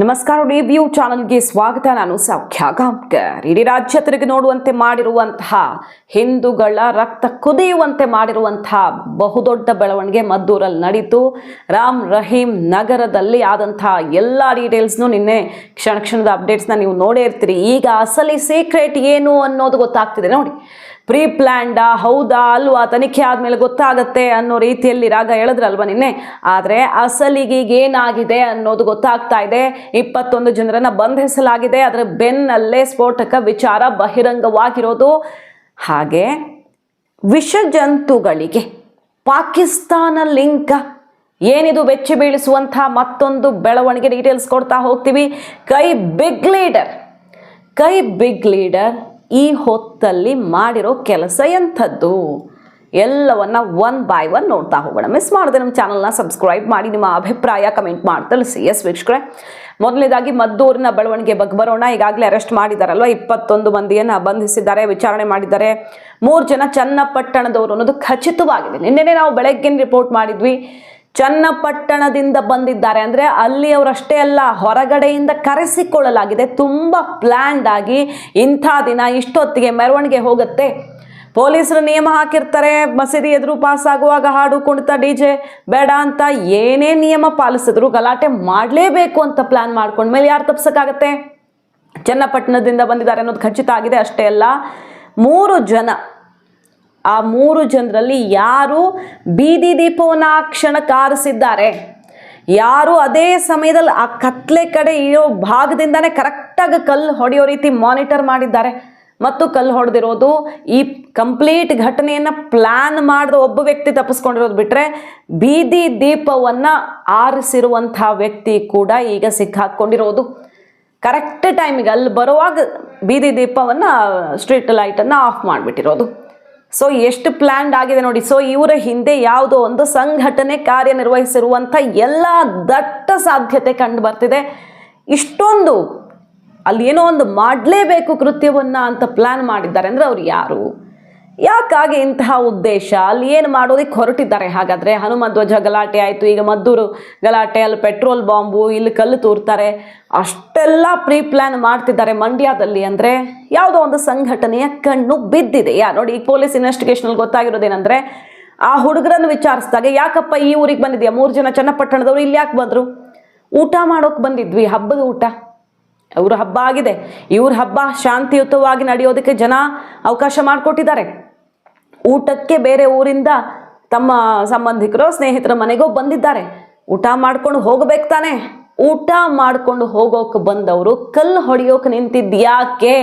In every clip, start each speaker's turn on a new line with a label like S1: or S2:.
S1: ನಮಸ್ಕಾರ ರಿವ್ಯೂ ಚಾನಲ್ಗೆ ಸ್ವಾಗತ. ನಾನು ಸೌಖ್ಯ ಗಾಂವ್ಕರ್ ಇಡೀ ರಾಜ್ಯ ತಿರುಗಿ ನೋಡುವಂತೆ ಮಾಡಿರುವಂತಹ ಹಿಂದೂಗಳ ರಕ್ತ ಕುದಿಯುವಂತೆ ಮಾಡಿರುವಂತಹ ಬಹುದೊಡ್ಡ ಬೆಳವಣಿಗೆ ಮದ್ದೂರಲ್ಲಿ ನಡೀತು. ರಾಮ್ ರಹೀಂ ನಗರದಲ್ಲಿ ಆದಂತಹ ಎಲ್ಲ ಡೀಟೇಲ್ಸ್ನು ನಿನ್ನೆ ಕ್ಷಣ ಕ್ಷಣದ ಅಪ್ಡೇಟ್ಸ್ನ ನೀವು ನೋಡೇ ಇರ್ತೀರಿ. ಈಗ ಅಸಲಿ ಸೀಕ್ರೆಟ್ ಏನು ಅನ್ನೋದು ಗೊತ್ತಾಗ್ತಿದೆ ನೋಡಿ. ಪ್ರೀ ಪ್ಲ್ಯಾಂಡಾ ಹೌದಾ, ಅಲ್ವಾ, ತನಿಖೆ ಆದಮೇಲೆ ಗೊತ್ತಾಗತ್ತೆ ಅನ್ನೋ ರೀತಿಯಲ್ಲಿ ರಾಗ ಹೇಳಿದ್ರಲ್ವ ನಿನ್ನೆ? ಆದರೆ ಅಸಲಿಗೆ ಏನಾಗಿದೆ ಅನ್ನೋದು ಗೊತ್ತಾಗ್ತಾ ಇದೆ. ಇಪ್ಪತ್ತೊಂದು ಜನರನ್ನ ಬಂಧಿಸಲಾಗಿದೆ. ಅದರ ಬೆನ್ನಲ್ಲೇ ಸ್ಫೋಟಕ ವಿಚಾರ ಬಹಿರಂಗವಾಗಿರೋದು. ಹಾಗೆ ವಿಷಜಂತುಗಳಿಗೆ ಪಾಕಿಸ್ತಾನ ಲಿಂಕ ಏನಿದು ಬೆಚ್ಚಿ ಬೀಳಿಸುವಂಥ ಮತ್ತೊಂದು ಬೆಳವಣಿಗೆ ಡೀಟೇಲ್ಸ್ ಕೊಡ್ತಾ ಹೋಗ್ತೀವಿ. ಕೈ ಬಿಗ್ ಲೀಡರ್, ಕೈ ಬಿಗ್ ಲೀಡರ್ ಈ ಹೊತ್ತಲ್ಲಿ ಮಾಡಿರೋ ಕೆಲಸ ಎಂಥದ್ದು? ಎಲ್ಲವನ್ನ ಒನ್ ಬೈ ಒನ್ ನೋಡ್ತಾ ಹೋಗೋಣ. ಮಿಸ್ ಮಾಡದೆ ನಮ್ಮ ಚಾನಲ್ನ ಸಬ್ಸ್ಕ್ರೈಬ್ ಮಾಡಿ, ನಿಮ್ಮ ಅಭಿಪ್ರಾಯ ಕಮೆಂಟ್ ಮಾಡಿ ತಿಳಿಸಿ ಎಸ್ ವೀಕ್ಷಕರೇ? ಮೊದಲನೇದಾಗಿ ಮದ್ದೂರಿನ ಬೆಳವಣಿಗೆ ಬಗ್ಗೆ ಬರೋಣ. ಈಗಾಗಲೇ ಅರೆಸ್ಟ್ ಮಾಡಿದಾರಲ್ವ? ಇಪ್ಪತ್ತೊಂದು ಮಂದಿಯನ್ನು ಬಂಧಿಸಿದ್ದಾರೆ, ವಿಚಾರಣೆ ಮಾಡಿದ್ದಾರೆ. ಮೂರು ಜನ ಚನ್ನಪಟ್ಟಣದವರು ಅನ್ನೋದು ಖಚಿತವಾಗಿದೆ. ನಿನ್ನೆನೆ ನಾವು ಬೆಳಗ್ಗೆ ರಿಪೋರ್ಟ್ ಮಾಡಿದ್ವಿ. ಚನ್ನಪಟ್ಟಣದಿಂದ ಬಂದಿದ್ದಾರೆ. ಅಂದರೆ ಅಲ್ಲಿ ಅವರಷ್ಟೇ ಅಲ್ಲ, ಹೊರಗಡೆಯಿಂದ ಕರೆಸಿಕೊಳ್ಳಲಾಗಿದೆ. ತುಂಬ ಪ್ಲ್ಯಾಂಡ್ ಆಗಿ ಇಂಥ ದಿನ ಇಷ್ಟೊತ್ತಿಗೆ ಮೆರವಣಿಗೆ ಹೋಗುತ್ತೆ. ಪೊಲೀಸರು ನಿಯಮ ಹಾಕಿರ್ತಾರೆ. ಮಸೀದಿ ಎದುರು ಪಾಸ್ ಆಗುವಾಗ ಹಾಡು ಕುಣಿತ, ಡಿ ಜೆ ಬೇಡ ಅಂತ ಏನೇ ನಿಯಮ ಪಾಲಿಸಿದ್ರು ಗಲಾಟೆ ಮಾಡಲೇಬೇಕು ಅಂತ ಪ್ಲ್ಯಾನ್ ಮಾಡ್ಕೊಂಡ್ಮೇಲೆ ಯಾರು ತಪ್ಸಕ್ಕಾಗತ್ತೆ? ಚನ್ನಪಟ್ಟಣದಿಂದ ಬಂದಿದ್ದಾರೆ ಅನ್ನೋದು ಖಚಿತ ಆಗಿದೆ. ಅಷ್ಟೇ ಅಲ್ಲ, ಮೂರು ಜನ ಆ ಮೂರು ಜನರಲ್ಲಿ ಯಾರು ಬೀದಿ ದೀಪವನ್ನು ಆ ಕ್ಷಣ ಕಾರಿಸಿದ್ದಾರೆ ಯಾರು ಅದೇ ಸಮಯದಲ್ಲಿ ಆ ಕತ್ಲೆ ಕಡೆ ಇರೋ ಭಾಗದಿಂದಾನೇ ಕರೆಕ್ಟಾಗಿ ಕಲ್ಲು ಹೊಡೆಯೋ ರೀತಿ ಮಾನಿಟರ್ ಮಾಡಿದ್ದಾರೆ. ಮತ್ತು ಕಲ್ಲು ಹೊಡೆದಿರೋದು ಈ ಕಂಪ್ಲೀಟ್ ಘಟನೆಯನ್ನು ಪ್ಲ್ಯಾನ್ ಮಾಡಿದ ಒಬ್ಬ ವ್ಯಕ್ತಿ ತಪ್ಪಿಸ್ಕೊಂಡಿರೋದು ಬಿಟ್ಟರೆ ಬೀದಿ ದೀಪವನ್ನು ಆರಿಸಿರುವಂಥ ವ್ಯಕ್ತಿ ಕೂಡ ಈಗ ಸಿಕ್ಕಾಕೊಂಡಿರೋದು. ಕರೆಕ್ಟ್ ಟೈಮಿಗೆ ಅಲ್ಲಿ ಬರುವಾಗ ಬೀದಿ ದೀಪವನ್ನು ಸ್ಟ್ರೀಟ್ ಲೈಟನ್ನು ಆಫ್ ಮಾಡಿಬಿಟ್ಟಿರೋದು. ಸೊ ಎಷ್ಟು ಪ್ಲ್ಯಾಂಡ್ ಆಗಿದೆ ನೋಡಿ. ಸೊ ಇವರ ಹಿಂದೆ ಯಾವುದೋ ಒಂದು ಸಂಘಟನೆ ಕಾರ್ಯನಿರ್ವಹಿಸಿರುವಂಥ ಎಲ್ಲ ದಟ್ಟ ಸಾಧ್ಯತೆ ಕಂಡು ಬರ್ತಿದೆ. ಇಷ್ಟೊಂದು, ಅಲ್ಲಿ ಏನೋ ಒಂದು ಮಾಡಲೇಬೇಕು ಕೃತ್ಯವನ್ನು ಅಂತ ಪ್ಲ್ಯಾನ್ ಮಾಡಿದ್ದಾರೆ. ಅಂದರೆ ಅವ್ರು ಯಾರು? ಯಾಕಾಗಿ ಇಂತಹ ಉದ್ದೇಶ? ಅಲ್ಲಿ ಏನು ಮಾಡೋದಕ್ಕೆ ಹೊರಟಿದ್ದಾರೆ? ಹಾಗಾದರೆ ಹನುಮ ಧ್ವಜ ಗಲಾಟೆ ಆಯಿತು. ಈಗ ಮದ್ದೂರು ಗಲಾಟೆ, ಅಲ್ಲಿ ಪೆಟ್ರೋಲ್ ಬಾಂಬು, ಇಲ್ಲಿ ಕಲ್ಲು ತೂರ್ತಾರೆ. ಅಷ್ಟೆಲ್ಲ ಪ್ರೀ ಪ್ಲ್ಯಾನ್ ಮಾಡ್ತಿದ್ದಾರೆ ಮಂಡ್ಯದಲ್ಲಿ ಅಂದರೆ ಯಾವುದೋ ಒಂದು ಸಂಘಟನೆಯ ಕಣ್ಣು ಬಿದ್ದಿದೆ. ಯಾ, ನೋಡಿ ಈಗ ಪೊಲೀಸ್ ಇನ್ವೆಸ್ಟಿಗೇಷನಲ್ಲಿ ಗೊತ್ತಾಗಿರೋದೇನೆಂದರೆ, ಆ ಹುಡುಗರನ್ನು ವಿಚಾರಿಸಿದಾಗ, ಯಾಕಪ್ಪ ಈ ಊರಿಗೆ ಬಂದಿದೆಯಾ? ಮೂರು ಜನ ಚನ್ನಪಟ್ಟಣದವರು ಇಲ್ಲಿ ಯಾಕೆ ಬಂದರು? ಊಟ ಮಾಡೋಕೆ ಬಂದಿದ್ವಿ, ಹಬ್ಬದ ಊಟ. ಅವ್ರ ಹಬ್ಬ ಆಗಿದೆ. ಇವ್ರ ಹಬ್ಬ ಶಾಂತಿಯುತವಾಗಿ ನಡೆಯೋದಕ್ಕೆ ಜನ ಅವಕಾಶ ಮಾಡಿಕೊಟ್ಟಿದ್ದಾರೆ. ಊಟಕ್ಕೆ ಬೇರೆ ಊರಿಂದ ತಮ್ಮ ಸಂಬಂಧಿಕರು, ಸ್ನೇಹಿತರ ಮನೆಗೋ ಬಂದಿದ್ದಾರೆ. ಊಟ ಮಾಡ್ಕೊಂಡು ಹೋಗ್ಬೇಕು ತಾನೆ. ಊಟ ಮಾಡ್ಕೊಂಡು ಹೋಗೋಕೆ ಬಂದವರು ಕಲ್ಲು ಹೊಡೆಯೋಕೆ ನಿಂತಿದ್ದು ಯಾಕೆ?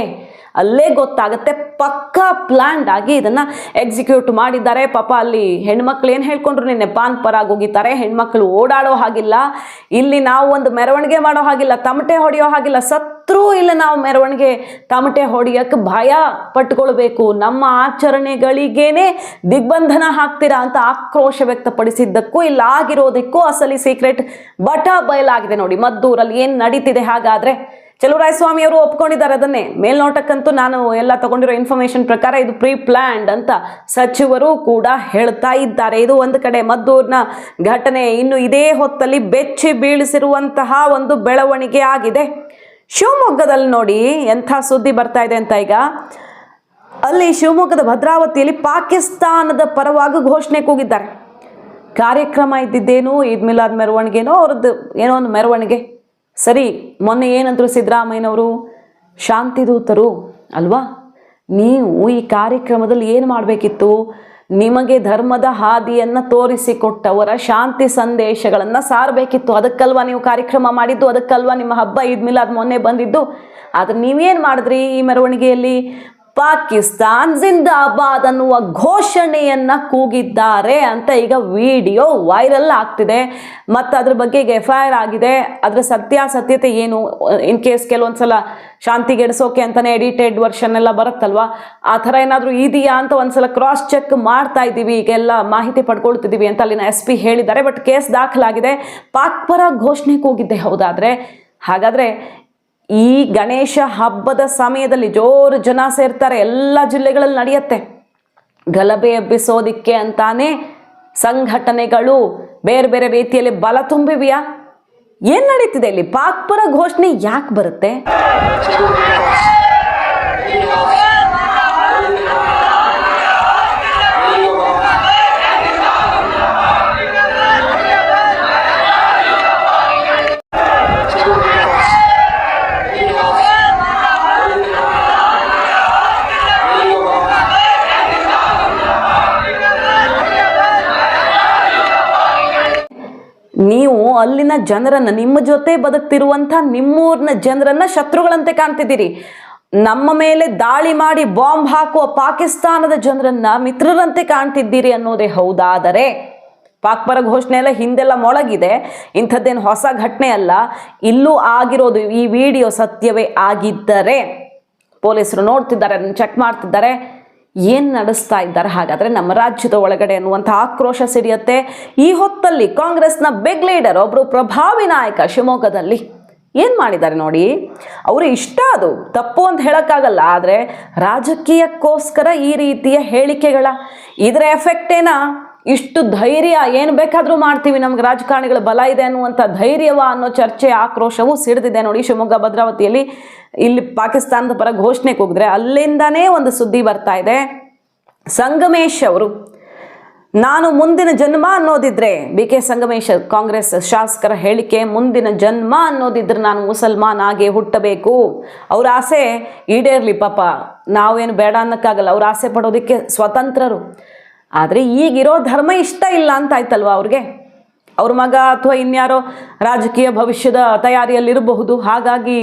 S1: ಅಲ್ಲೇ ಗೊತ್ತಾಗುತ್ತೆ. ಪಕ್ಕಾ ಪ್ಲ್ಯಾಂಡ್ ಆಗಿ ಇದನ್ನ ಎಕ್ಸಿಕ್ಯೂಟ್ ಮಾಡಿದ್ದಾರೆ. ಪಾಪ ಅಲ್ಲಿ ಹೆಣ್ಮಕ್ಳು ಏನು ಹೇಳ್ಕೊಂಡ್ರು? ನಿನ್ನೆ ಪಾನ್ ಪರಾಗ್ ಹೋಗಿದ್ದಾರೆ ಹೆಣ್ಮಕ್ಳು ಓಡಾಡೋ ಹಾಗಿಲ್ಲ. ಇಲ್ಲಿ ನಾವು ಒಂದು ಮೆರವಣಿಗೆ ಮಾಡೋ ಹಾಗಿಲ್ಲ. ತಮಟೆ ಹೊಡೆಯೋ ಹಾಗಿಲ್ಲ. ಸತ್ರೂ ಇಲ್ಲ ನಾವು ಮೆರವಣಿಗೆ. ತಮಟೆ ಹೊಡೆಯಕ್ಕೆ ಭಯ ಪಟ್ಕೊಳ್ಬೇಕು. ನಮ್ಮ ಆಚರಣೆಗಳಿಗೇನೆ ದಿಗ್ಬಂಧನ ಹಾಕ್ತೀರಾ ಅಂತ ಆಕ್ರೋಶ ವ್ಯಕ್ತಪಡಿಸಿದ್ದಕ್ಕೂ, ಇಲ್ಲ ಆಗಿರೋದಕ್ಕೂ ಅಸಲಿ ಸೀಕ್ರೆಟ್ ಬಟ ಬಯಲಾಗಿದೆ ನೋಡಿ. ಮದ್ದೂರಲ್ಲಿ ಏನು ನಡೀತಿದೆ ಹಾಗಾದ್ರೆ? ಸ್ವಾಮಿ ಅವರು ಒಪ್ಕೊಂಡಿದ್ದಾರೆ ಅದನ್ನೇ. ಮೇಲ್ನೋಟಕ್ಕಂತೂ ನಾನು ಎಲ್ಲ ತಗೊಂಡಿರೋ ಇನ್ಫಾರ್ಮೇಶನ್ ಪ್ರಕಾರ ಇದು ಪ್ರೀ ಪ್ಲ್ಯಾಂಡ್ ಅಂತ ಸಚಿವರು ಕೂಡ ಹೇಳ್ತಾ ಇದ್ದಾರೆ. ಇದು ಒಂದು ಕಡೆ ಮದ್ದೂರಿನ ಘಟನೆ ಇನ್ನು ಇದೇ ಹೊತ್ತಲ್ಲಿ ಬೆಚ್ಚಿ ಬೀಳಿಸಿರುವಂತಹ ಒಂದು ಬೆಳವಣಿಗೆ ಆಗಿದೆ. ಶಿವಮೊಗ್ಗದಲ್ಲಿ ನೋಡಿ ಎಂಥ ಸುದ್ದಿ ಬರ್ತಾ ಇದೆ ಅಂತ ಈಗ. ಅಲ್ಲಿ ಶಿವಮೊಗ್ಗದ ಭದ್ರಾವತಿಯಲ್ಲಿ ಪಾಕಿಸ್ತಾನದ ಪರವಾಗಿ ಘೋಷಣೆ ಕೂಗಿದ್ದಾರೆ. ಕಾರ್ಯಕ್ರಮ ಇದ್ದಿದ್ದೇನು, ಈದ್ ಮೆರವಣಿಗೆನೋ ಅವ್ರದ್ದು ಏನೋ ಒಂದು ಮೆರವಣಿಗೆ. ಸರಿ, ಮೊನ್ನೆ ಏನಂದ್ರು ಸಿದ್ದರಾಮಯ್ಯನವರು? ಶಾಂತಿದೂತರು ಅಲ್ವಾ? ನೀವು ಈ ಕಾರ್ಯಕ್ರಮದಲ್ಲಿ ಏನು ಮಾಡಬೇಕಿತ್ತು? ನಿಮಗೆ ಧರ್ಮದ ಹಾದಿಯನ್ನು ತೋರಿಸಿಕೊಟ್ಟವರ ಶಾಂತಿ ಸಂದೇಶಗಳನ್ನು ಸಾರಬೇಕಿತ್ತು. ಅದಕ್ಕಲ್ವಾ ನೀವು ಕಾರ್ಯಕ್ರಮ ಮಾಡಿದ್ದು? ಅದಕ್ಕಲ್ವಾ ನಿಮ್ಮ ಹಬ್ಬ ಇದ್ಮೇಲೆ ಅದು ಮೊನ್ನೆ ಬಂದಿದ್ದು? ಆದರೆ ನೀವೇನು ಮಾಡಿದ್ರಿ ಈ ಮೆರವಣಿಗೆಯಲ್ಲಿ? ಪಾಕಿಸ್ತಾನ್ ಜಿಂದಾಬಾದ್ ಅನ್ನುವ ಘೋಷಣೆಯನ್ನ ಕೂಗಿದ್ದಾರೆ ಅಂತ ಈಗ ವಿಡಿಯೋ ವೈರಲ್ ಆಗ್ತಿದೆ. ಮತ್ತು ಅದ್ರ ಬಗ್ಗೆ ಈಗ ಎಫ್ ಐ ಆರ್ ಆಗಿದೆ. ಅದರ ಸತ್ಯಾಸತ್ಯತೆ ಏನು? ಇನ್ ಕೇಸ್ ಕೆಲವೊಂದ್ಸಲ ಶಾಂತಿಗೆಡಿಸೋಕೆ ಅಂತಾನೆ ಎಡಿಟೆಡ್ ವರ್ಷನ್ ಎಲ್ಲ ಬರುತ್ತಲ್ವಾ? ಆ ಥರ ಏನಾದರೂ ಇದೆಯಾ ಅಂತ ಒಂದ್ಸಲ ಕ್ರಾಸ್ ಚೆಕ್ ಮಾಡ್ತಾ ಇದ್ದೀವಿ. ಈಗೆಲ್ಲ ಮಾಹಿತಿ ಪಡ್ಕೊಳ್ತಿದ್ದೀವಿ ಅಂತ ಅಲ್ಲಿನ ಎಸ್ ಪಿ ಹೇಳಿದ್ದಾರೆ. ಬಟ್ ಕೇಸ್ ದಾಖಲಾಗಿದೆ. ಪಾಕ್ ಪರ ಘೋಷಣೆ ಕೂಗಿದ್ದೆ ಹೌದಾದರೆ. ಹಾಗಾದರೆ ಈ ಗಣೇಶ ಹಬ್ಬದ ಸಮಯದಲ್ಲಿ ಜೋರು ಜನ ಸೇರ್ತಾರೆ, ಎಲ್ಲ ಜಿಲ್ಲೆಗಳಲ್ಲಿ ನಡೆಯುತ್ತೆ. ಗಲಭೆ ಎಬ್ಬಿಸೋದಿಕ್ಕೆ ಅಂತಾನೆ ಸಂಘಟನೆಗಳು ಬೇರೆ ಬೇರೆ ರೀತಿಯಲ್ಲಿ ಬಲ ತುಂಬಿವೆಯಾ? ಏನ್ ನಡೀತಿದೆ ಇಲ್ಲಿ? ಪಾಕ್ಪುರ ಘೋಷಣೆ ಯಾಕೆ ಬರುತ್ತೆ? ನೀವು ಅಲ್ಲಿನ ಜನರನ್ನ, ನಿಮ್ಮ ಜೊತೆ ಬದುಕ್ತಿರುವಂಥ ನಿಮ್ಮೂರಿನ ಜನರನ್ನ ಶತ್ರುಗಳಂತೆ ಕಾಣ್ತಿದ್ದೀರಿ. ನಮ್ಮ ಮೇಲೆ ದಾಳಿ ಮಾಡಿ ಬಾಂಬ್ ಹಾಕುವ ಪಾಕಿಸ್ತಾನದ ಜನರನ್ನ ಮಿತ್ರರಂತೆ ಕಾಣ್ತಿದ್ದೀರಿ ಅನ್ನೋದೇ ಹೌದಾದರೆ ಪಾಕ್ ಪರ ಘೋಷಣೆ ಎಲ್ಲ ಹಿಂದೆಲ್ಲ ಮೊಳಗಿದೆ. ಇಂಥದ್ದೇನು ಹೊಸ ಘಟನೆ ಅಲ್ಲ. ಇಲ್ಲೂ ಆಗಿರೋದು ಈ ವಿಡಿಯೋ ಸತ್ಯವೇ ಆಗಿದ್ದರೆ, ಪೊಲೀಸರು ನೋಡ್ತಿದ್ದಾರೆ, ಚೆಕ್ ಮಾಡ್ತಿದ್ದಾರೆ. ಏನು ನಡೆಸ್ತಾ ಇದ್ದಾರೆ ಹಾಗಾದರೆ ನಮ್ಮ ರಾಜ್ಯದ ಒಳಗಡೆ ಅನ್ನುವಂಥ ಆಕ್ರೋಶ ಸಿಡಿಯುತ್ತೆ. ಈ ಹೊತ್ತಲ್ಲಿ ಕಾಂಗ್ರೆಸ್ನ ಬಿಗ್ ಲೀಡರ್ ಒಬ್ಬರು ಪ್ರಭಾವಿ ನಾಯಕ ಶಿವಮೊಗ್ಗದಲ್ಲಿ ಏನು ಮಾಡಿದ್ದಾರೆ ನೋಡಿ? ಅವರು ಇಷ್ಟ ಅದು, ತಪ್ಪು ಅಂತ ಹೇಳೋಕ್ಕಾಗಲ್ಲ, ಆದರೆ ರಾಜಕೀಯಕ್ಕೋಸ್ಕರ ಈ ರೀತಿಯ ಹೇಳಿಕೆಗಳ, ಇದರ ಎಫೆಕ್ಟೇನ ಇಷ್ಟು ಧೈರ್ಯ ಏನು ಬೇಕಾದರೂ ಮಾಡ್ತೀವಿ. ನಮ್ಗೆ ರಾಜಕಾರಣಿಗಳ ಬಲ ಇದೆ ಅನ್ನುವಂಥ ಧೈರ್ಯವ ಅನ್ನೋ ಚರ್ಚೆ, ಆಕ್ರೋಶವು ಸಿಡಿದಿದೆ. ನೋಡಿ, ಶಿವಮೊಗ್ಗ ಭದ್ರಾವತಿಯಲ್ಲಿ ಇಲ್ಲಿ ಪಾಕಿಸ್ತಾನದ ಪರ ಘೋಷಣೆ ಕೂಗಿದ್ರೆ ಅಲ್ಲಿಂದನೇ ಒಂದು ಸುದ್ದಿ ಬರ್ತಾ ಇದೆ. ಸಂಗಮೇಶ್ ಅವರು, ನಾನು ಮುಂದಿನ ಜನ್ಮ ಅನ್ನೋದಿದ್ರೆ ಬಿ ಕೆ ಸಂಗಮೇಶ್ ಕಾಂಗ್ರೆಸ್ ಶಾಸಕರ ಹೇಳಿಕೆ, ಮುಂದಿನ ಜನ್ಮ ಅನ್ನೋದಿದ್ರೆ ನಾನು ಮುಸಲ್ಮಾನ್ ಆಗೇ ಹುಟ್ಟಬೇಕು. ಅವ್ರ ಆಸೆ ಈಡೇರ್ಲಿ ಪಾಪ. ನಾವೇನು ಬೇಡ ಅನ್ನಕ್ಕಾಗಲ್ಲ. ಅವ್ರ ಆಸೆ ಪಡೋದಕ್ಕೆ ಸ್ವತಂತ್ರರು. ಆದರೆ ಈಗಿರೋ ಧರ್ಮ ಇಷ್ಟ ಇಲ್ಲ ಅಂತ ಆಯ್ತಲ್ವಾ ಅವ್ರಿಗೆ? ಅವ್ರ ಮಗ ಅಥವಾ ಇನ್ಯಾರೋ ರಾಜಕೀಯ ಭವಿಷ್ಯದ ತಯಾರಿಯಲ್ಲಿರಬಹುದು, ಹಾಗಾಗಿ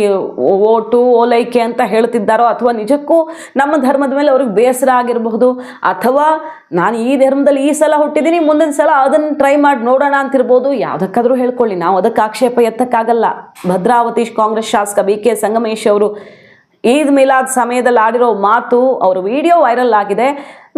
S1: ಓಟು, ಓಲೈಕೆ ಅಂತ ಹೇಳ್ತಿದ್ದಾರೋ ಅಥವಾ ನಿಜಕ್ಕೂ ನಮ್ಮ ಧರ್ಮದ ಮೇಲೆ ಅವ್ರಿಗೆ ಬೇಸರ ಆಗಿರಬಹುದು, ಅಥವಾ ನಾನು ಈ ಧರ್ಮದಲ್ಲಿ ಈ ಸಲ ಹುಟ್ಟಿದ್ದೀನಿ, ಮುಂದಿನ ಸಲ ಅದನ್ನು ಟ್ರೈ ಮಾಡಿ ನೋಡೋಣ ಅಂತಿರ್ಬೋದು, ಯಾವುದಕ್ಕಾದರೂ ಹೇಳ್ಕೊಳ್ಳಿ, ನಾವು ಅದಕ್ಕೆ ಆಕ್ಷೇಪ ಎತ್ತಕ್ಕಾಗಲ್ಲ. ಭದ್ರಾವತಿ ಕಾಂಗ್ರೆಸ್ ಶಾಸಕ ಬಿ ಕೆ ಸಂಗಮೇಶ್ ಅವರು ಈದ್ ಮಿಲಾದ್ ಸಮಯದಲ್ಲಿ ಆಡಿರೋ ಮಾತು, ಅವರ ವಿಡಿಯೋ ವೈರಲ್ ಆಗಿದೆ.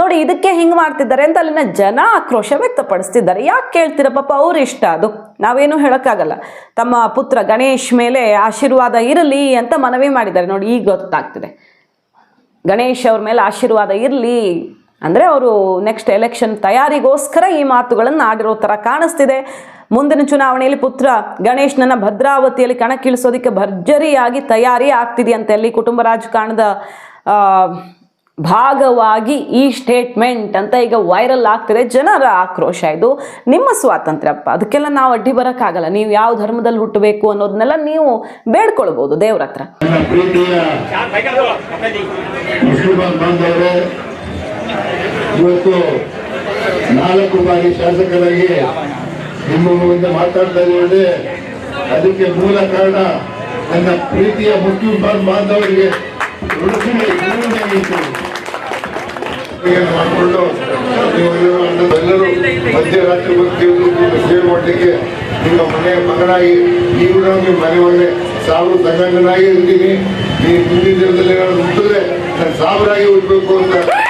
S1: ನೋಡಿ, ಇದಕ್ಕೆ ಹಿಂಗೆ ಮಾಡ್ತಿದ್ದಾರೆ ಅಂತ ಅಲ್ಲಿನ ಜನ ಆಕ್ರೋಶ ವ್ಯಕ್ತಪಡಿಸ್ತಿದ್ದಾರೆ. ಯಾಕೆ ಕೇಳ್ತೀರ ಪಾಪ ಅವ್ರ ಇಷ್ಟ ಅದು? ನಾವೇನು ಹೇಳೋಕ್ಕಾಗಲ್ಲ. ತಮ್ಮ ಪುತ್ರ ಗಣೇಶ್ ಮೇಲೆ ಆಶೀರ್ವಾದ ಇರಲಿ ಅಂತ ಮನವಿ ಮಾಡಿದ್ದಾರೆ. ನೋಡಿ, ಈಗ ಗೊತ್ತಾಗ್ತಿದೆ. ಗಣೇಶ್ ಅವ್ರ ಮೇಲೆ ಆಶೀರ್ವಾದ ಇರಲಿ ಅಂದರೆ ಅವರು ನೆಕ್ಸ್ಟ್ ಎಲೆಕ್ಷನ್ ತಯಾರಿಗೋಸ್ಕರ ಈ ಮಾತುಗಳನ್ನು ಆಡಿರೋ ಥರ ಕಾಣಿಸ್ತಿದೆ. ಮುಂದಿನ ಚುನಾವಣೆಯಲ್ಲಿ ಪುತ್ರ ಗಣೇಶ್ನನ್ನ ಭದ್ರಾವತಿಯಲ್ಲಿ ಕಣಕ್ಕಿಳಿಸೋದಕ್ಕೆ ಭರ್ಜರಿಯಾಗಿ ತಯಾರಿ ಆಗ್ತಿದೆ ಅಂತ ಅಲ್ಲಿ ಕುಟುಂಬ ರಾಜಕಾರಣದ ಭಾಗವಾಗಿ ಈ ಸ್ಟೇಟ್ಮೆಂಟ್ ಅಂತ ಈಗ ವೈರಲ್ ಆಗ್ತಿದೆ. ಜನರ ಆಕ್ರೋಶ ಇದು. ನಿಮ್ಮ ಸ್ವಾತಂತ್ರ್ಯಪ್ಪ. ಅದಕ್ಕೆಲ್ಲ ನಾವು ಅಡ್ಡಿ ಬರೋಕ್ಕಾಗಲ್ಲ. ನೀವು ಯಾವ ಧರ್ಮದಲ್ಲಿ ಹುಟ್ಟಬೇಕು ಅನ್ನೋದನ್ನೆಲ್ಲ ನೀವು ಬೇಡ್ಕೊಳ್ಬೋದು ದೇವ್ರ ಹತ್ರ.
S2: ನಾಲ್ಕು ಬಾರಿ ಶಾಸಕರಾಗಿ ನಿಮ್ಮ ಮುಂದೆ ಮಾತಾಡ್ತಾ ಇದ್ದೇವೆ ಅದಕ್ಕೆ ಮೂಲ ಕಾರಣ ನನ್ನ ಪ್ರೀತಿಯ ಮುಸ್ಲಿಂ ಬಾಂಧ್- ಬಾಂಧವರಿಗೆ ಮಾಡಿಕೊಂಡು ನೀವು ಎಲ್ಲರೂ ಮಧ್ಯರಾತ್ರಿ ಸೇವೆ ಮಾಡಲಿಕ್ಕೆ ನಿಮ್ಮ ಮನೆಯ ಮಗನಾಗಿ ನೀವು ನಿಮ್ಮ ಮನೆ ಒಳ್ಳೆ ಸಾವಿರ ಸಂಗನಾಗಿ ಇರ್ತೀನಿ ಈ ಮುಂದಿನ ದಿನದಲ್ಲಿ ಏನಾದ್ರು ಹುಟ್ಟಿದ್ರೆ ನಾನು ಸಾವಿರಾಗಿ ಹುಟ್ಟಬೇಕು ಅಂತ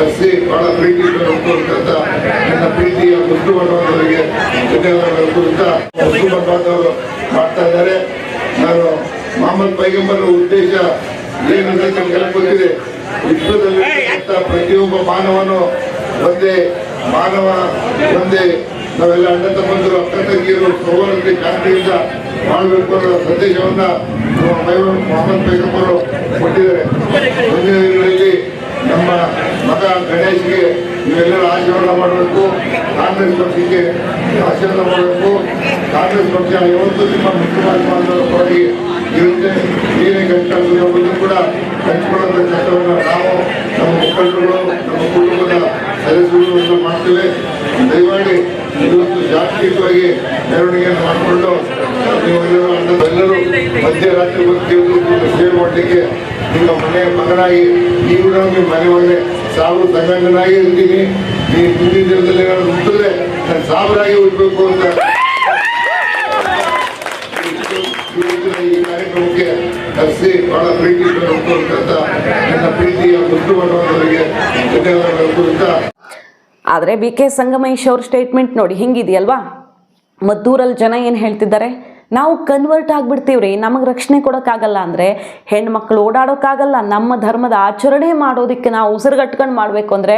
S2: ಕರೆಸಿ ಬಹಳ ಪ್ರೀತಿ ಅಂತ ನನ್ನ ಪ್ರೀತಿಯ ಮುಸ್ಲಿಂ ಬಾಂಧವರಿಗೆ ಧನ್ಯವಾದಗಳು ಕುರಿತ ಮುಸ್ಲಿಂ ಬಾಂಧವರು ಮಾಡ್ತಾ ಇದ್ದಾರೆ. ನಾನು ಮಹಮ್ಮದ್ ಪೈಗಂಬರ ಉದ್ದೇಶ ಏನಂತ ಗೊತ್ತಿದೆ. ವಿಶ್ವದಲ್ಲಿ ಪ್ರತಿಯೊಬ್ಬ ಮಾನವನು ಒಂದೇ ಮಾನವ ಒಂದೇ ನಾವೆಲ್ಲ ಅಣ್ಣ ತಮ್ಮಂದಿರು ಅಕ್ಕ ತಂಗಿಯರು ಸೌರಕ್ಕೆ ಶಾಂತಿಯಿಂದ ಮಾಡಬೇಕು ಅನ್ನೋ ಸಂದೇಶವನ್ನ ಮೊಹಮ್ಮದ್ ಪೈಗಂಬರು ಕೊಟ್ಟಿದ್ದಾರೆ. ಮುಂದಿನ ದಿನಗಳಲ್ಲಿ ನಮ್ಮ ಮಗ ಗಣೇಶ್ಗೆ ನೀವೆಲ್ಲರೂ ಆಶೀರ್ವಾದ ಮಾಡಬೇಕು. ಕಾಂಗ್ರೆಸ್ ಪಕ್ಷಕ್ಕೆ ಆಶೀರ್ವಾದ ಮಾಡಬೇಕು. ಕಾಂಗ್ರೆಸ್ ಪಕ್ಷ ಯಾವತ್ತೂ ನಿಮ್ಮ ಮುಖ್ಯಮಂತ್ರಿ ಪರವಾಗಿ ಇರುತ್ತೆ. ಏನೇ ಕಷ್ಟ ಕೂಡ ಹಂಚಿಕೊಳ್ಳುವಂಥ ಕೆಲಸವನ್ನು ನಾವು ನಮ್ಮ ಮುಖಂಡರು ನಮ್ಮ ಕುಟುಂಬದ ಸದಸ್ಯರು ಎಲ್ಲ ಮಾಡ್ತೇವೆ. ದಯಮಾಡಿ ಇವತ್ತು ಜಾಗತಿಕವಾಗಿ ಮೆರವಣಿಗೆಯನ್ನು ಮಾಡಿಕೊಂಡು ನೀವೆಲ್ಲರೂ ಎಲ್ಲರೂ ಮಧ್ಯರಾತ್ರಿ ಬಂದು ಸೇವೆ ಮಾಡಲಿಕ್ಕೆ ನಿಮ್ಮ ಮನೆಯ ಮಗನಾಗಿ ನೀವು ನಿಮ್ಮ ಮನೆ ಒಳ್ಳೆ ಸಾವಿರ ಸಂಗನಾಗಿ ಇರ್ತೀನಿ. ನೀ ಮುಂದಿನ ದಿನದಲ್ಲಿ ಏನಾದ್ರು ಹುಟ್ಟಿದ್ರೆ ನಾನು ಸಾವಿರಾಗಿ ಹುಟ್ಟಬೇಕು ಅಂತ.
S1: ಆದರೆ ಬಿ ಕೆ ಸಂಗಮೇಶ್ ಅವ್ರ ಸ್ಟೇಟ್ಮೆಂಟ್ ನೋಡಿ, ಹಿಂಗಿದೆಯಲ್ವಾ? ಮದ್ದೂರಲ್ಲಿ ಜನ ಏನು ಹೇಳ್ತಿದ್ದಾರೆ? ನಾವು ಕನ್ವರ್ಟ್ ಆಗಿಬಿಡ್ತೀವ್ರಿ. ನಮಗೆ ರಕ್ಷಣೆ ಕೊಡೋಕ್ಕಾಗಲ್ಲ ಅಂದರೆ ಹೆಣ್ಮಕ್ಳು ಓಡಾಡೋಕ್ಕಾಗಲ್ಲ. ನಮ್ಮ ಧರ್ಮದ ಆಚರಣೆ ಮಾಡೋದಕ್ಕೆ ನಾವು ಉಸಿರುಗಟ್ಕೊಂಡು ಮಾಡಬೇಕು ಅಂದರೆ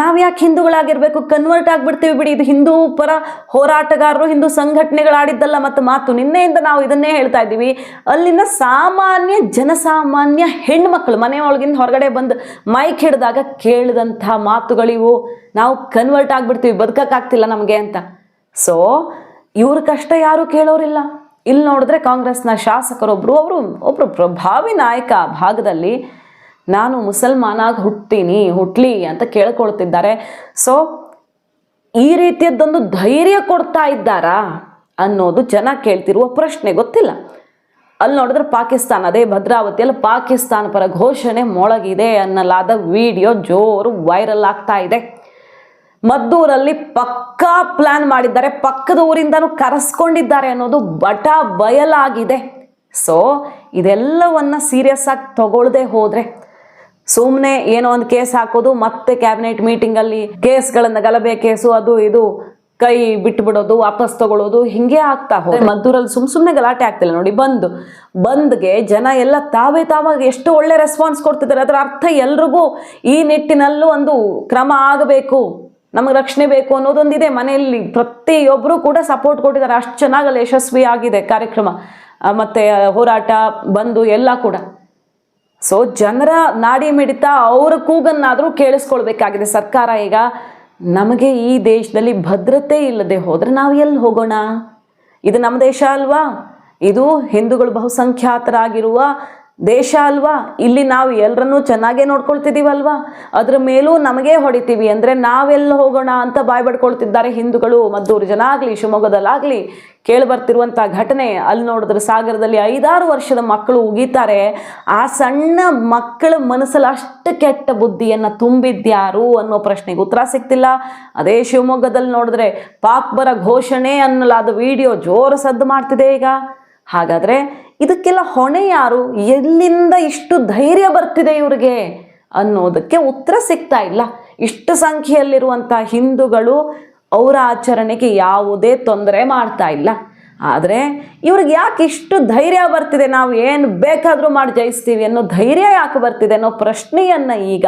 S1: ನಾವು ಯಾಕೆ ಹಿಂದೂಗಳಾಗಿರಬೇಕು? ಕನ್ವರ್ಟ್ ಆಗಿಬಿಡ್ತೀವಿ ಬಿಡಿ. ಇದು ಹಿಂದೂ ಪರ ಹೋರಾಟಗಾರರು, ಹಿಂದೂ ಸಂಘಟನೆಗಳಾಡಿದ್ದಲ್ಲ ಮತ್ತು ಮಾತು. ನಿನ್ನೆಯಿಂದ ನಾವು ಇದನ್ನೇ ಹೇಳ್ತಾ ಇದ್ದೀವಿ. ಅಲ್ಲಿನ ಸಾಮಾನ್ಯ ಜನಸಾಮಾನ್ಯ ಹೆಣ್ಮಕ್ಳು ಮನೆಯೊಳಗಿಂದ ಹೊರಗಡೆ ಬಂದು ಮೈಕ್ ಹಿಡಿದಾಗ ಕೇಳಿದಂಥ ಮಾತುಗಳಿವು. ನಾವು ಕನ್ವರ್ಟ್ ಆಗಿಬಿಡ್ತೀವಿ. ಬದುಕಕ್ಕಾಗ್ತಿಲ್ಲ ನಮಗೆ ಅಂತ. ಸೊ ಇವ್ರ ಕಷ್ಟ ಯಾರೂ ಕೇಳೋರಿಲ್ಲ. ಇಲ್ಲಿ ನೋಡಿದ್ರೆ ಕಾಂಗ್ರೆಸ್ನ ಶಾಸಕರೊಬ್ಬರು ಅವರು ಒಬ್ಬರು ಪ್ರಭಾವಿ ನಾಯಕ ಭಾಗದಲ್ಲಿ ನಾನು ಮುಸಲ್ಮಾನಾಗಿ ಹುಟ್ತೀನಿ, ಹುಟ್ಲಿ ಅಂತ ಕೇಳ್ಕೊಳ್ತಿದ್ದಾರೆ. ಸೊ ಈ ರೀತಿಯದ್ದೊಂದು ಧೈರ್ಯ ಕೊಡ್ತಾ ಇದ್ದಾರಾ ಅನ್ನೋದು ಜನ ಕೇಳ್ತಿರುವ ಪ್ರಶ್ನೆ ಗೊತ್ತಿಲ್ಲ. ಅಲ್ಲಿ ನೋಡಿದ್ರೆ ಪಾಕಿಸ್ತಾನ, ಅದೇ ಭದ್ರಾವತಿಯಲ್ಲಿ ಪಾಕಿಸ್ತಾನ ಪರ ಘೋಷಣೆ ಮೊಳಗಿದೆ ಅನ್ನಲಾದ ವಿಡಿಯೋ ಜೋರು ವೈರಲ್ ಆಗ್ತಾ ಇದೆ. ಮದ್ದೂರಲ್ಲಿ ಪಕ್ಕಾ ಪ್ಲಾನ್ ಮಾಡಿದ್ದಾರೆ. ಪಕ್ಕದ ಊರಿಂದನೂ ಕರೆಸ್ಕೊಂಡಿದ್ದಾರೆ ಅನ್ನೋದು ಬಟ ಬಯಲಾಗಿದೆ. ಸೊ ಇದೆಲ್ಲವನ್ನ ಸೀರಿಯಸ್ ಆಗಿ ತಗೊಳ್ಳದೆ ಹೋದ್ರೆ ಸುಮ್ಮನೆ ಏನೋ ಒಂದು ಕೇಸ್ ಹಾಕೋದು, ಮತ್ತೆ ಕ್ಯಾಬಿನೆಟ್ ಮೀಟಿಂಗಲ್ಲಿ ಕೇಸ್ಗಳನ್ನು ಗಲಭೆ ಕೇಸು, ಅದು ಇದು, ಕೈ ಬಿಟ್ಬಿಡೋದು, ವಾಪಸ್ ತಗೊಳ್ಳೋದು, ಹಿಂಗೆ ಆಗ್ತಾ ಹೋದ್ರೆ ಮದ್ದೂರಲ್ಲಿ ಸುಮ್ ಸುಮ್ಮನೆ ಗಲಾಟೆ ಆಗ್ತಿಲ್ಲ. ನೋಡಿ, ಬಂದು, ಬಂದ್ಗೆ ಜನ ಎಲ್ಲ ತಾವೇ ತಾವಾಗ ಎಷ್ಟು ಒಳ್ಳೆ ರೆಸ್ಪಾನ್ಸ್ ಕೊಡ್ತಿದ್ದಾರೆ. ಅದರ ಅರ್ಥ ಎಲ್ರಿಗೂ ಈ ನಿಟ್ಟಿನಲ್ಲೂ ಒಂದು ಕ್ರಮ ಆಗಬೇಕು. ನಮಗೆ ರಕ್ಷಣೆ ಬೇಕು ಅನ್ನೋದೊಂದಿದೆ. ಮನೆಯಲ್ಲಿ ಪ್ರತಿಯೊಬ್ಬರು ಕೂಡ ಸಪೋರ್ಟ್ ಕೊಟ್ಟಿದ್ದಾರೆ. ಅಷ್ಟು ಚೆನ್ನಾಗಿ ಯಶಸ್ವಿ ಆಗಿದೆ ಕಾರ್ಯಕ್ರಮ ಮತ್ತೆ ಹೋರಾಟ, ಬಂದು ಎಲ್ಲ ಕೂಡ. ಸೊ ಜನರ ನಾಡಿ ಮಿಡಿತ ಅವರ ಕೂಗನ್ನಾದರೂ ಕೇಳಿಸ್ಕೊಳ್ಬೇಕಾಗಿದೆ. ಸರ್ಕಾರ ಈಗ ನಮಗೆ ಈ ದೇಶದಲ್ಲಿ ಭದ್ರತೆ ಇಲ್ಲದೆ ಹೋದರೆ ನಾವು ಎಲ್ಲಿ ಹೋಗೋಣ? ಇದು ನಮ್ಮ ದೇಶ ಅಲ್ವಾ? ಇದು ಹಿಂದೂಗಳು ಬಹುಸಂಖ್ಯಾತರಾಗಿರುವ ದೇಶ ಅಲ್ವಾ? ಇಲ್ಲಿ ನಾವು ಎಲ್ಲರನ್ನೂ ಚೆನ್ನಾಗೇ ನೋಡ್ಕೊಳ್ತಿದ್ದೀವಲ್ವಾ ಅದ್ರ ಮೇಲೂ ನಮಗೇ ಹೊಡಿತೀವಿ ಅಂದರೆ ನಾವೆಲ್ಲ ಹೋಗೋಣ ಅಂತ ಬಾಯ್ ಬಡ್ಕೊಳ್ತಿದ್ದಾರೆ ಹಿಂದೂಗಳು, ಮದ್ದೂರು ಜನ ಆಗಲಿ, ಶಿವಮೊಗ್ಗದಲ್ಲಾಗಲಿ. ಕೇಳಿ ಬರ್ತಿರುವಂಥ ಘಟನೆ ಅಲ್ಲಿ ನೋಡಿದ್ರೆ ಸಾಗರದಲ್ಲಿ ಐದಾರು ವರ್ಷದ ಮಕ್ಕಳು ಉಗೀತಾರೆ. ಆ ಸಣ್ಣ ಮಕ್ಕಳ ಮನಸ್ಸಲ್ಲಿ ಅಷ್ಟು ಕೆಟ್ಟ ಬುದ್ಧಿಯನ್ನು ತುಂಬಿದ್ಯಾರು ಅನ್ನೋ ಪ್ರಶ್ನೆಗೆ ಉತ್ತರ ಸಿಗ್ತಿಲ್ಲ. ಅದೇ ಶಿವಮೊಗ್ಗದಲ್ಲಿ ನೋಡಿದ್ರೆ ಪಾಕ್ ಬರ ಘೋಷಣೆ ಅನ್ನಲಾದ ವಿಡಿಯೋ ಜೋರು ಸದ್ದು ಮಾಡ್ತಿದೆ ಈಗ. ಹಾಗಾದರೆ ಇದಕ್ಕೆಲ್ಲ ಹೊಣೆ ಯಾರು? ಎಲ್ಲಿಂದ ಇಷ್ಟು ಧೈರ್ಯ ಬರ್ತಿದೆ ಇವ್ರಿಗೆ? ಅನ್ನೋದಕ್ಕೆ ಉತ್ತರ ಸಿಗ್ತಾ ಇಲ್ಲ. ಇಷ್ಟು ಸಂಖ್ಯೆಯಲ್ಲಿರುವಂಥ ಹಿಂದೂಗಳು ಅವರ ಆಚರಣೆಗೆ ಯಾವುದೇ ತೊಂದರೆ ಮಾಡ್ತಾ ಇಲ್ಲ. ಆದರೆ ಇವ್ರಿಗೆ ಯಾಕೆ ಇಷ್ಟು ಧೈರ್ಯ ಬರ್ತಿದೆ? ನಾವು ಏನು ಬೇಕಾದರೂ ಮಾಡಿ ಜಯಿಸ್ತೀವಿ ಅನ್ನೋ ಧೈರ್ಯ ಯಾಕೆ ಬರ್ತಿದೆ ಅನ್ನೋ ಪ್ರಶ್ನೆಯನ್ನು ಈಗ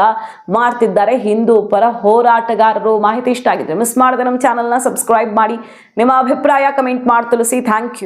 S1: ಮಾಡ್ತಿದ್ದಾರೆ ಹಿಂದೂ ಪರ ಹೋರಾಟಗಾರರು. ಮಾಹಿತಿ ಇಷ್ಟ ಆಗಿದೆ ಮಿಸ್ ಮಾಡಿದೆ ನಮ್ಮ ಚಾನಲ್ನ ಸಬ್ಸ್ಕ್ರೈಬ್ ಮಾಡಿ. ನಿಮ್ಮ ಅಭಿಪ್ರಾಯ ಕಮೆಂಟ್ ಮಾಡಿ ತಿಳಿಸಿ ಥ್ಯಾಂಕ್ ಯು